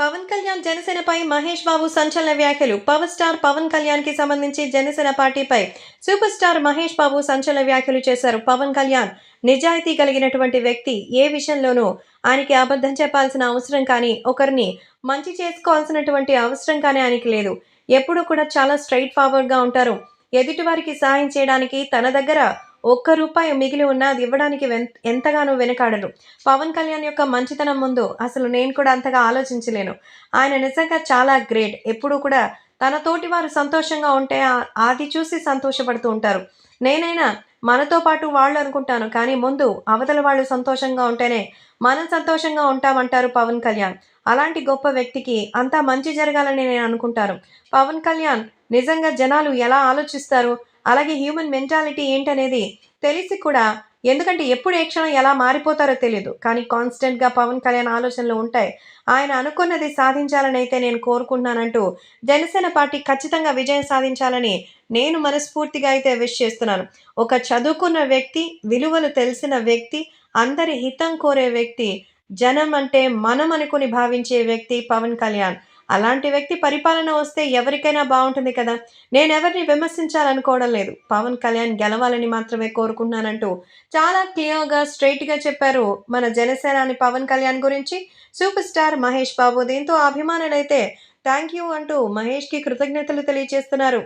పవన్ కళ్యాణ్ జనసేనపై మహేష్ బాబు సంచలన వ్యాఖ్యలు. Power star Pawan కళ్యాణ్కి సంబంధించి జనసేన పార్టీపై సూపర్ స్టార్ మహేష్ బాబు సంచలన వ్యాఖ్యలు చేశారు. పవన్ కళ్యాణ్ నిజాయితీ కలిగినటువంటి వ్యక్తి. ఏ విషయంలోనూ ఆయనకి అబద్ధం చెప్పాల్సిన అవసరం కానీ ఒకరిని మంచి చేసుకోవాల్సినటువంటి అవసరం కానీ ఆయనకి లేదు. ఎప్పుడూ కూడా చాలా స్ట్రైట్ ఫార్వర్డ్గా ఉంటారు. ఎదుటివారికి సహాయం చేయడానికి తన దగ్గర ఒక్క రూపాయి మిగిలి ఉన్నది ఇవ్వడానికి ఎంతగానో వెనకాడరు పవన్ కళ్యాణ్ యొక్క మంచితనం ముందు అసలు నేను కూడా అంతగా ఆలోచించలేను. ఆయన నిజంగా చాలా గ్రేట్. ఎప్పుడూ కూడా తన తోటి వారు సంతోషంగా ఉంటే అది చూసి సంతోషపడుతూ ఉంటారు. నేనైనా మనతో పాటు వాళ్ళు అనుకుంటాను కానీ ముందు అవతల వాళ్ళు సంతోషంగా ఉంటేనే మనం సంతోషంగా ఉంటామంటారు పవన్ కళ్యాణ్. అలాంటి గొప్ప వ్యక్తికి అంతా మంచి జరగాలని నేను అనుకుంటాను. పవన్ కళ్యాణ్ నిజంగా జనాలు ఎలా ఆలోచిస్తారు? అలాగే హ్యూమన్ మెంటాలిటీ ఏంటనేది తెలిసి కూడా ఎందుకంటే ఎప్పుడు ఏ క్షణం ఎలా మారిపోతారో తెలియదు కానీ కాన్స్టెంట్గా పవన్ కళ్యాణ్ ఆలోచనలు ఉంటాయి. ఆయన అనుకున్నది సాధించాలని అయితే నేను కోరుకుంటున్నానంటూ జనసేన పార్టీ ఖచ్చితంగా విజయం సాధించాలని నేను మనస్ఫూర్తిగా అయితే విష్ చేస్తున్నాను. ఒక చదువుకున్న వ్యక్తి విలువలు తెలిసిన వ్యక్తి అందరి హితం కోరే వ్యక్తి జనం అంటే మనం అనుకుని భావించే వ్యక్తి పవన్ కళ్యాణ్. అలాంటి వ్యక్తి పరిపాలన వస్తే ఎవరికైనా బాగుంటుంది కదా. నేను ఎవరిని విమర్శించాలనుకోవడం లేదు. పవన్ కళ్యాణ్ గెలవాలని మాత్రమే కోరుకుంటున్నానంటూ చాలా క్లియర్గా స్ట్రైట్గా చెప్పారు మన జనసేనాని పవన్ కళ్యాణ్ గురించి. సూపర్ స్టార్ మహేష్ బాబు దీంతో అభిమానులైతే థ్యాంక్ యూ అంటూ మహేష్కి కృతజ్ఞతలు తెలియజేస్తున్నారు.